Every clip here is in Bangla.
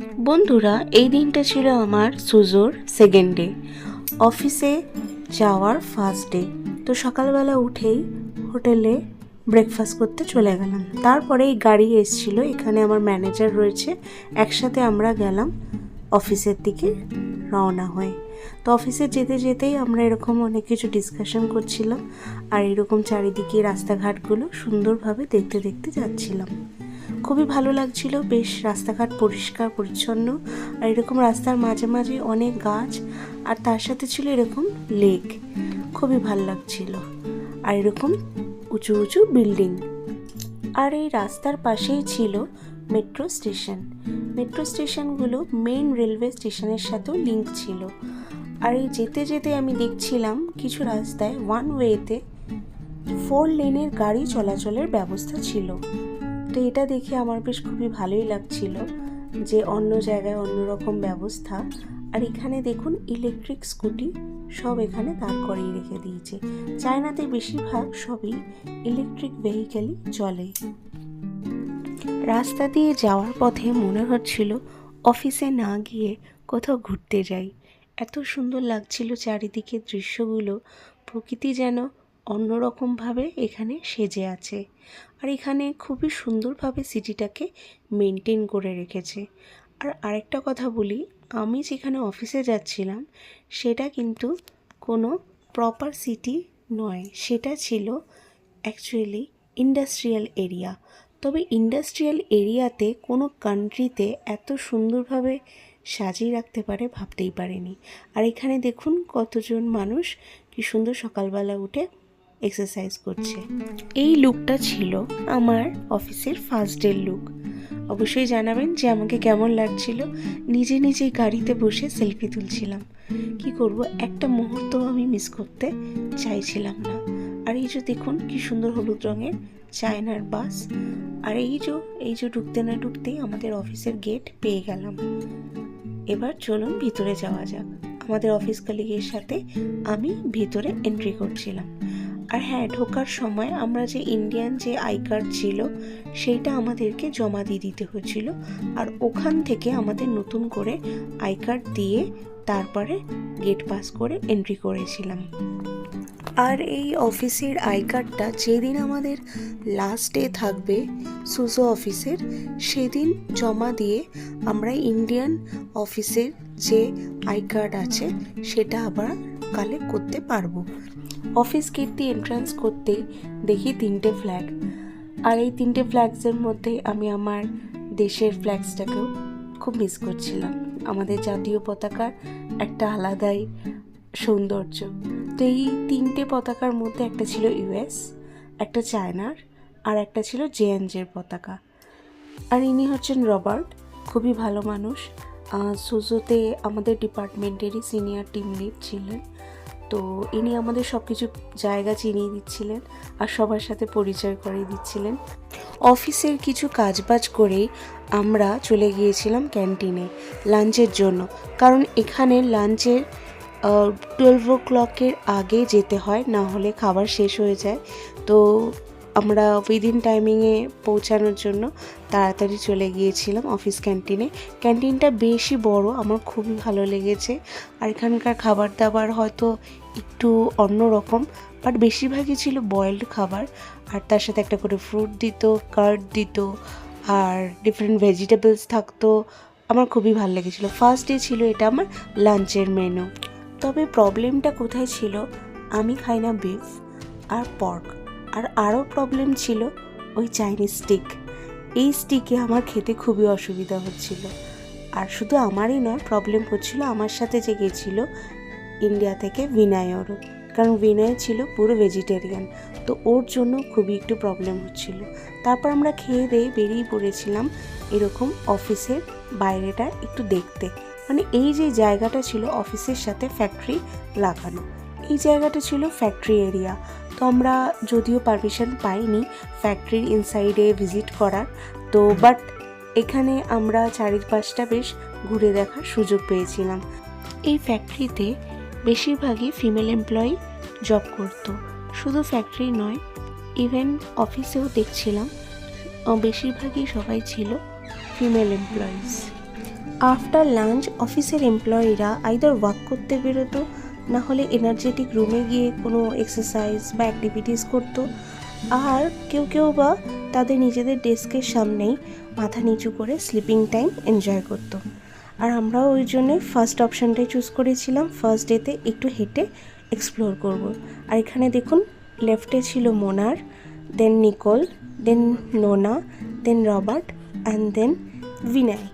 বন্ধুরা, এই দিনটা ছিল আমার সুজোর সেকেন্ড ডে অফিসে যাওয়ার ফার্স্ট ডে তো সকালবেলা উঠেই হোটেলে ব্রেকফাস্ট করতে চলে গেলাম। তারপরে এই গাড়ি এসছিল, এখানে আমার ম্যানেজার রয়েছে। একসাথে আমরা গেলাম অফিসের দিকে রওনা হয়ে। তো অফিসে যেতে যেতেই আমরা এরকম অনেক কিছু ডিসকাশন করছিলাম আর এরকম চারিদিকে রাস্তাঘাটগুলো সুন্দরভাবে দেখতে দেখতে যাচ্ছিলাম। খুবই ভালো লাগছিল। বেশ রাস্তাঘাট পরিষ্কার, পরিচ্ছন্ন। আর এরকম রাস্তার মাঝে মাঝে অনেক গাছ, আর তার সাথে ছিল এরকম লেক খুবই ভালো লাগছিল। আর এরকম উঁচু উঁচু বিল্ডিং আর এই রাস্তার পাশেই ছিল মেট্রো স্টেশন মেট্রো স্টেশনগুলো মেন রেলওয়ে স্টেশনের সাথেও লিঙ্ক ছিল। আর এই যেতে যেতে আমি দেখছিলাম কিছু রাস্তায় ওয়ান ওয়েতে ফোর লেনের গাড়ি চলাচলের ব্যবস্থা ছিল। তো এটা দেখে আমার বেশ খুবই ভালোই লাগছিল যে অন্য জায়গায় অন্যরকম ব্যবস্থা। আর এখানে দেখুন ইলেকট্রিক স্কুটি সব এখানে দাঁড় করিয়ে রেখে দিয়েছে। চায়নাতে বেশিরভাগ সবই ইলেকট্রিক ভেহিকেলই চলে। রাস্তা দিয়ে যাওয়ার পথে মনে হচ্ছিল অফিসে না গিয়ে কোথাও ঘুরতে যাই। এত সুন্দর লাগছিল চারিদিকে দৃশ্যগুলো, প্রকৃতি যেন অন্যরকমভাবে এখানে সেজে আছে আর এখানে খুবই সুন্দরভাবে সিটিটাকে মেনটেন করে রেখেছে। আর আরেকটা কথা বলি, আমি যেখানে অফিসে যাচ্ছিলাম, সেটা কিন্তু কোনো প্রপার সিটি নয়, সেটা ছিল অ্যাকচুয়ালি ইন্ডাস্ট্রিয়াল এরিয়া। তবে ইন্ডাস্ট্রিয়াল এরিয়াতে কোনো কান্ট্রিতে এত সুন্দরভাবে সাজিয়ে রাখতে পারে ভাবতেই পারেনি। আর এখানে দেখুন কতজন মানুষ, কি সুন্দর সকালবেলা উঠে এক্সারসাইজ করছে। এই লুকটা ছিল আমার অফিসের ফার্স্ট ডে লুক অবশ্যই জানাবেন যে আমাকে কেমন লাগছিল। নিজে নিজেই গাড়িতে বসে সেলফি তুলছিলাম। কি করব একটা মুহূর্ত আমি মিস করতে চাইছিলাম না। আর এই যে দেখুন কি সুন্দর হলুদ রঙের চায়নার বাস। আর এই যে এই যে ঢুকতে না ঢুকতেই আমাদের অফিসের গেট পেয়ে গেলাম। এবার চলুন ভিতরে যাওয়া যাক। আমাদের অফিস কালিগের সাথে আমি ভিতরে এন্ট্রি করছিলাম। আর হ্যাঁ ঢোকার সময় আমরা যে ইন্ডিয়ান যে আই কার্ড ছিল, সেইটা আমাদেরকে জমা দিয়ে দিতে হয়েছিল। আর ওখান থেকে আমাদের নতুন করে আই কার্ড দিয়ে তারপরে গেট পাস করে এন্ট্রি করেছিলাম। আর এই অফিসের আই কার্ডটা যেদিন আমাদের লাস্ট ডে থাকবে, সুজো অফিসের, সেদিন জমা দিয়ে আমরা ইন্ডিয়ান অফিসের যে আই কার্ড আছে, সেটা আবার কালেক্ট করতে পারব। অফিস দিয়ে এন্ট্রান্স করতেই দেখি তিনটে ফ্ল্যাগ আর এই তিনটে ফ্ল্যাগসের মধ্যে আমি আমার দেশের ফ্ল্যাগসটাকেও খুব মিস করছিলাম। আমাদের জাতীয় পতাকার একটা আলাদাই সৌন্দর্য। তো এই তিনটে পতাকার মধ্যে একটা ছিল ইউএস একটা চায়নার, আর একটা ছিল জেএনজের পতাকা। আর ইনি হচ্ছেন রবার্ট, খুবই ভালো মানুষ। সুজোতে আমাদের ডিপার্টমেন্টেরই সিনিয়র টিম লিড ছিলেন। তো ইনি আমাদের সব কিছু জায়গা চিনিয়ে দিচ্ছিলেন আর সবার সাথে পরিচয় করিয়ে দিচ্ছিলেন। অফিসের কিছু কাজবাজ করেই আমরা চলে গিয়েছিলাম ক্যান্টিনে লাঞ্চের জন্য। কারণ এখানে লাঞ্চের টুয়েলভ ও ক্লকের আগে যেতে হয়, না হলে খাবার শেষ হয়ে যায়। তো আমরা উইদিন টাইমিংয়ে পৌঁছানোর জন্য তাড়াতাড়ি চলে গিয়েছিলাম অফিস ক্যান্টিনে ক্যান্টিনটা বেশি বড়, আমার খুবই ভালো লেগেছে। আর এখানকার খাবার দাবার হয়তো একটু অন্যরকম বাট বেশিরভাগই ছিল বয়েলড খাবার। আর তার সাথে একটা করে ফ্রুট দিত কার্ড দিত, আর ডিফারেন্ট ভেজিটেবলস থাকতো। আমার খুবই ভালো লেগেছিলো। ফার্স্ট ডে ছিল এটা আমার লাঞ্চের মেনু তবে প্রবলেমটা কোথায় ছিল? আমি খাই না বিফ আর পর্ক আর আরও প্রবলেম ছিল ওই চাইনিজ স্টিক এই স্টিকে আমার খেতে খুবই অসুবিধা হচ্ছিল। আর শুধু আমারই নয় প্রবলেম হচ্ছিল আমার সাথে যে গেছিল ইন্ডিয়া থেকে বিনয়েরও কারণ বিনয় ছিল পুরো ভেজিটেরিয়ান তো ওর জন্য খুবই একটু প্রবলেম হচ্ছিল। তারপর আমরা খেয়ে দিয়ে বেরিয়ে পড়েছিলাম এরকম অফিসের বাইরেটা একটু দেখতে। মানে এই যে জায়গাটা ছিল অফিসের সাথে ফ্যাক্টরি লাগানো। এই জায়গাটা ছিল ফ্যাক্টরি এরিয়া তো আমরা যদিও পারমিশন পাইনি ফ্যাক্টরির ইনসাইডে ভিজিট করার, তো বাট এখানে আমরা চারিপাশটা বেশ ঘুরে দেখার সুযোগ পেয়েছিলাম। এই ফ্যাক্টরিতে বেশিরভাগই ফিমেল এমপ্লয়ি জব করতো, শুধু ফ্যাক্টরি নয় ইভেন অফিসেও দেখছিলাম বেশিরভাগই সবাই ছিল ফিমেল এমপ্লয়িজ আফটার লাঞ্চ অফিসের এমপ্লয়িরা আইদার ওয়ার্ক করতে বেরোতো না হলে এনার্জেটিক রুমে গিয়ে কোনো এক্সারসাইজ বা অ্যাক্টিভিটিস করতো। আর কেউ কেউ বা তাদের নিজেদের ডেস্কের সামনেই মাথা নিচু করে স্লিপিং টাইম এনজয় করতো। আর আমরাও ওই জন্যে ফার্স্ট অপশানটাই চুজ করেছিলাম। ফার্স্ট ডেতে একটু হেঁটে এক্সপ্লোর করব। আর এখানে দেখুন লেফটে ছিল মোনার then Nicole then Nona then Robert and then Binoy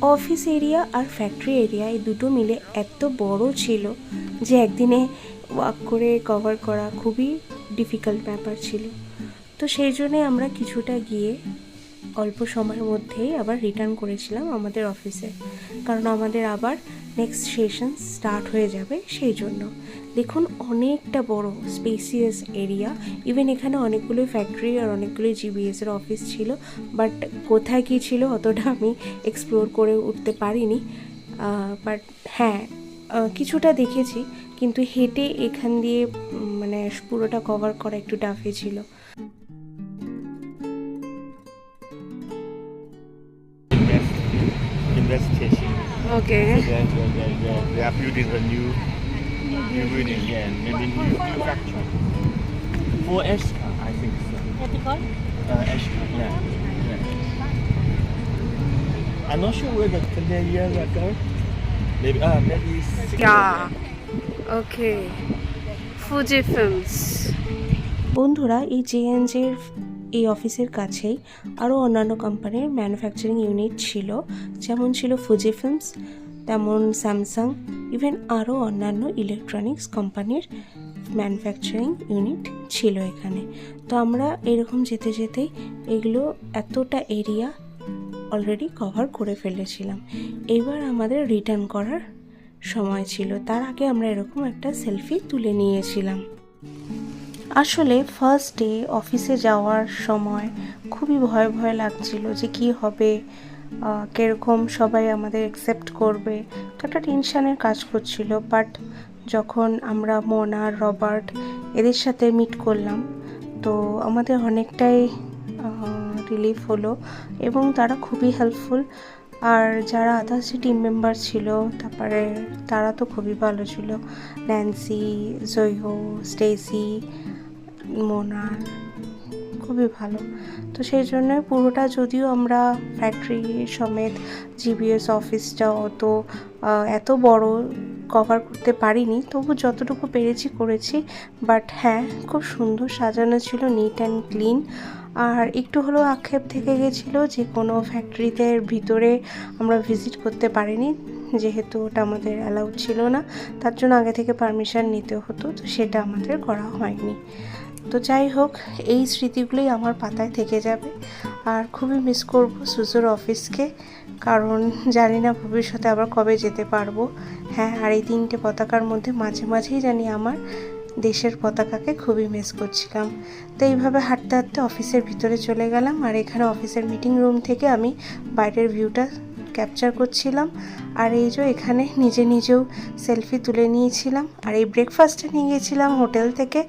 office area R factory area এই দুটো মিলে এত বড় ছিল যে একদিনে ওয়াক করে কভার করা খুবই ডিফিকাল্ট ব্যাপার ছিল। তো সেই জন্যে আমরা কিছুটা গিয়ে অল্প সময়ের মধ্যেই আবার রিটার্ন করেছিলাম আমাদের অফিসে। কারণ আমাদের আবার নেক্সট সেশন স্টার্ট হয়ে যাবে সেই জন্য। দেখুন অনেকটা বড় স্পেসিয়াস এরিয়া ইভেন এখানে অনেকগুলো ফ্যাক্টরি আর অনেকগুলো জিবিএসের অফিস ছিল। বাট কোথায় কী ছিল অতটা আমি এক্সপ্লোর করে উঠতে পারিনি। বাট হ্যাঁ কিছুটা দেখেছি। কিন্তু হেঁটে এখান দিয়ে মানে পুরোটা কভার করা একটু টাফে ছিল। Okay So they, they, they, they, they are building a new, new building, yeah, maybe new, new factory. For Ashka, I think so. What you call? Uh, Ashka, yeah. yeah. I'm not sure where the the year ago. Maybe, uh, maybe six Yeah. Okay Fuji films বন্ধুরা এই জেএনজের এই অফিসের কাছেই আরও অন্যান্য কোম্পানির ম্যানুফ্যাকচারিং ইউনিট ছিল, যেমন ছিল ফুজি ফিল্মস তেমন স্যামসাং ইভেন আরও অন্যান্য ইলেকট্রনিক্স কোম্পানির ম্যানুফ্যাকচারিং ইউনিট ছিল এখানে। তো আমরা এরকম যেতে যেতেই এগুলো এতটা এরিয়া অলরেডি কভার করে ফেলেছিলাম। এবার আমাদের রিটার্ন করার সময় ছিল, তার আগে আমরা এরকম একটা সেলফি তুলে নিয়েছিলাম। আসলে ফার্স্ট ডে অফিসে যাওয়ার সময় খুবই ভয় ভয় লাগছিল যে কি হবে কীরকম সবাই আমাদের অ্যাকসেপ্ট করবে। একটা টেনশানের কাজ করছিল বাট যখন আমরা মোনা রবার্ট এদের সাথে মিট করলাম, তো আমাদের অনেকটাই রিলিফ হলো এবং তারা খুবই হেল্পফুল আর যারা আদার্স টিম মেম্বার ছিল, তারপরে তারা তো খুবই ভালো ছিল। ন্যান্সি জয়ো স্টেসি মোনা খুবই ভালো। তো সেই জন্য পুরোটা যদিও আমরা ফ্যাক্টরি সমেত জিবিএস অফিসটা অত এত বড় কভার করতে পারিনি, তবু যতটুকু পেরেছি করেছি। বাট হ্যাঁ খুব সুন্দর সাজানো ছিল নিট অ্যান্ড ক্লিন আর একটু হলেও আক্ষেপ থেকে গেছিল যে কোনো ফ্যাক্টরিতে ভিতরে আমরা ভিজিট করতে পারিনি, যেহেতু ওটা আমাদের অ্যালাউড ছিল না। তার জন্য আগে থেকে পারমিশন নিতে হতো, তো সেটা আমাদের করা হয়নি। তো যাই হোক, এই স্মৃতিগুলোই আমার পাতায় থেকে যাবে। আর খুবই মিস করব সুজোর অফিসকে কারণ জানি না ভবিষ্যতে আবার কবে যেতে পারব। হ্যাঁ আর এই তিনটে পতাকার মধ্যে মাঝে মাঝেই জানি আমার দেশের পতাকাকে খুবই মিস করছিলাম। তো এইভাবে হাঁটতে হাঁটতে অফিসের ভিতরে চলে গেলাম, আর এখানে অফিসের মিটিং রুম থেকে আমি বাইরের ভিউটা ক্যাপচার করছিলাম। আর এই যে এখানে নিজে নিজেও সেলফি তুলে নিয়েছিলাম। আর এই ব্রেকফাস্টটা নিয়ে গেছিলাম হোটেল থেকে।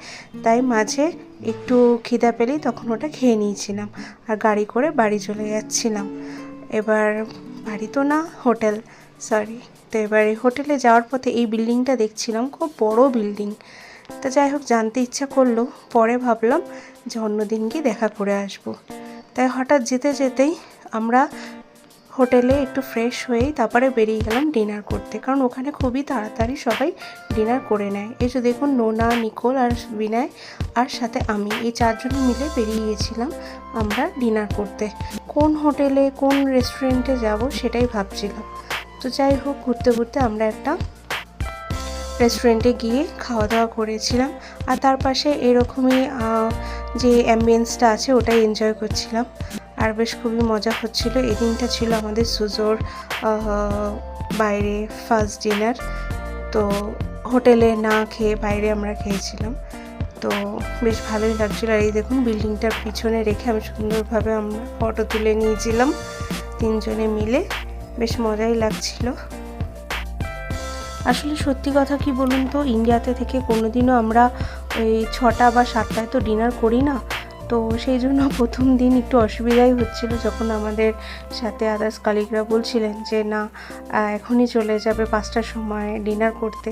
তাই মাঝে একটু খিদা পেলেই তখন ওটা খেয়ে নিয়েছিলাম। আর গাড়ি করে বাড়ি চলে যাচ্ছিলাম। এবার বাড়ি তো না হোটেল সরি তো এবার এই হোটেলে যাওয়ার পথে এই বিল্ডিংটা দেখছিলাম, খুব বড় বিল্ডিং তা যাই হোক, জানতে ইচ্ছা করল। পরে ভাবলাম যে অন্যদিন গিয়ে দেখা করে আসব। তাই হঠাৎ যেতে যেতেই আমরা হোটেলে একটু ফ্রেশ হয়েই তারপরে বেরিয়ে গেলাম ডিনার করতে। কারণ ওখানে খুবই তাড়াতাড়ি সবাই ডিনার করে নেয়। এই যে দেখুন, নোনা, নিকোল আর বিনয় আর সাথে আমি, এই চারজন মিলে বেরিয়ে গিয়েছিলাম আমরা ডিনার করতে। কোন হোটেলে, কোন রেস্টুরেন্টে যাব সেটাই ভাবছিলাম। তো যাই হোক, ঘুরতে ঘুরতে আমরা একটা রেস্টুরেন্টে গিয়ে খাওয়া দাওয়া করেছিলাম। আর তার পাশে এরকমই যে অ্যাম্বিয়েন্সটা আছে, ওটাই এনজয় করছিলাম। আর বেশ খুবই মজা হচ্ছিল। এই দিনটা ছিল আমাদের সুজোর বাইরে ফার্স্ট ডিনার তো হোটেলে না খেয়ে বাইরে আমরা খেয়েছিলাম। তো বেশ ভালোই লাগছিল। আর এই দেখুন, বিল্ডিংটার পিছনে রেখে আমি সুন্দরভাবে আমরা ফটো তুলে নিয়েছিলাম তিনজনে মিলে। বেশ মজাই লাগছিল। আসলে সত্যি কথা কি বলুন তো, ইন্ডিয়াতে থেকে কোনোদিনও আমরা ওই ছটা বা সাতটায় তো ডিনার করি না। তো সেই জন্য প্রথম দিন একটু অসুবিধাই হচ্ছিল যখন আমাদের সাথে আদার্স কালিকরা বলছিলেন যে, না এখনই চলে যাবে পাঁচটার সময় ডিনার করতে।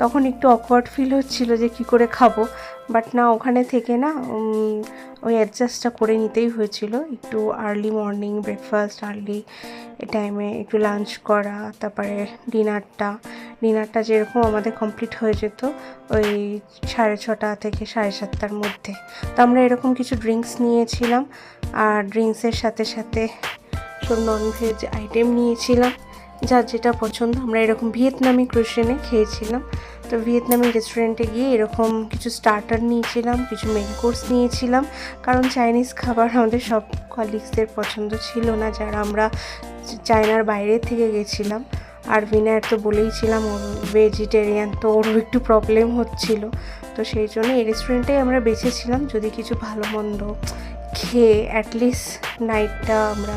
তখন একটু অকওয়ার্ড ফিল হচ্ছিল যে কি করে খাব। বাট না, ওখানে থেকে না ওই অ্যাডজাস্টটা করে নিতেই হয়েছিল। একটু আর্লি মর্নিং ব্রেকফাস্ট আর্লি টাইমে একটু লাঞ্চ করা, তারপরে ডিনারটা ডিনারটা যেরকম আমাদের কমপ্লিট হয়ে যেত, ওই সাড়ে ছটা থেকে সাড়ে সাতটার মধ্যে। তো আমরা এরকম কিছু ড্রিঙ্কস নিয়েছিলাম, আর ড্রিঙ্কসের সাথে সাথে সব ননভেজ আইটেম নিয়েছিলাম। যার যেটা পছন্দ, আমরা এরকম ভিয়েতনামি ক্রুশনে খেয়েছিলাম। তো ভিয়েতনামি রেস্টুরেন্টে গিয়ে এরকম কিছু স্টার্টার নিয়েছিলাম, কিছু মেন কোর্স নিয়েছিলাম। কারণ চাইনিজ খাবার আমাদের সব কলিগসদের পছন্দ ছিল না, যারা আমরা চায়নার বাইরে থেকে গেছিলাম। আর বিনায়ের তো বলেইছিলাম ওর ভেজিটেরিয়ান তো ওরও একটু প্রবলেম হচ্ছিল। তো সেই জন্য এই রেস্টুরেন্টেই আমরা বেছেছিলাম, যদি কিছু ভালো মন্দ খেয়ে অ্যাটলিস্ট নাইটটা আমরা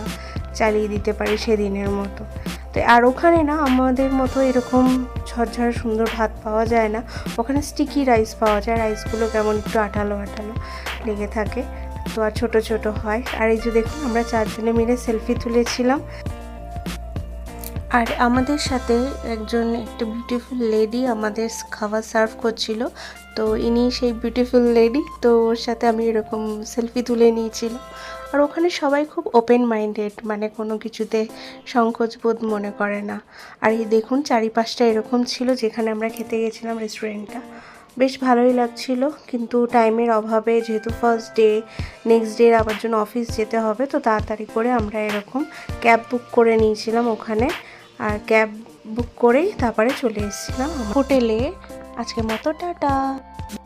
চালিয়ে দিতে পারি সেদিনের মতো। আর ওখানে না আমাদের মতো এরকম ঝরঝর সুন্দর ভাত পাওয়া যায় না। ওখানে স্টিকি রাইস পাওয়া যায়। রাইসগুলো কেমন একটু আঠালো আঠালো লেগে থাকে। তো আর ছোটো ছোটো হয়। আর এই যে দেখুন, আমরা চারজনে মিলে সেলফি তুলেছিলাম। আর আমাদের সাথে একজন একটা বিউটিফুল লেডি আমাদের খাবার সার্ভ করছিল। তো ইনি সেই বিউটিফুল লেডি তো ওর সাথে আমি এরকম সেলফি তুলে নিয়েছিলাম। আর ওখানে সবাই খুব ওপেন মাইন্ডেড মানে কোনো কিছুতে সংকোচ বোধ মনে করে না। আর এই দেখুন চারিপাশটা এরকম ছিল যেখানে আমরা খেতে গেছিলাম রেস্টুরেন্টটা বেশ ভালোই লাগছিল, কিন্তু টাইমের অভাবে যেহেতু ফার্স্ট ডে নেক্সট ডে আবার জন্য অফিস যেতে হবে, তো তাড়াতাড়ি করে আমরা এরকম ক্যাব বুক করে নিয়েছিলাম ওখানে। আর ক্যাব বুক করেই তারপরে চলে এসেছিলাম হোটেলে। আজকের মতো, টাটা!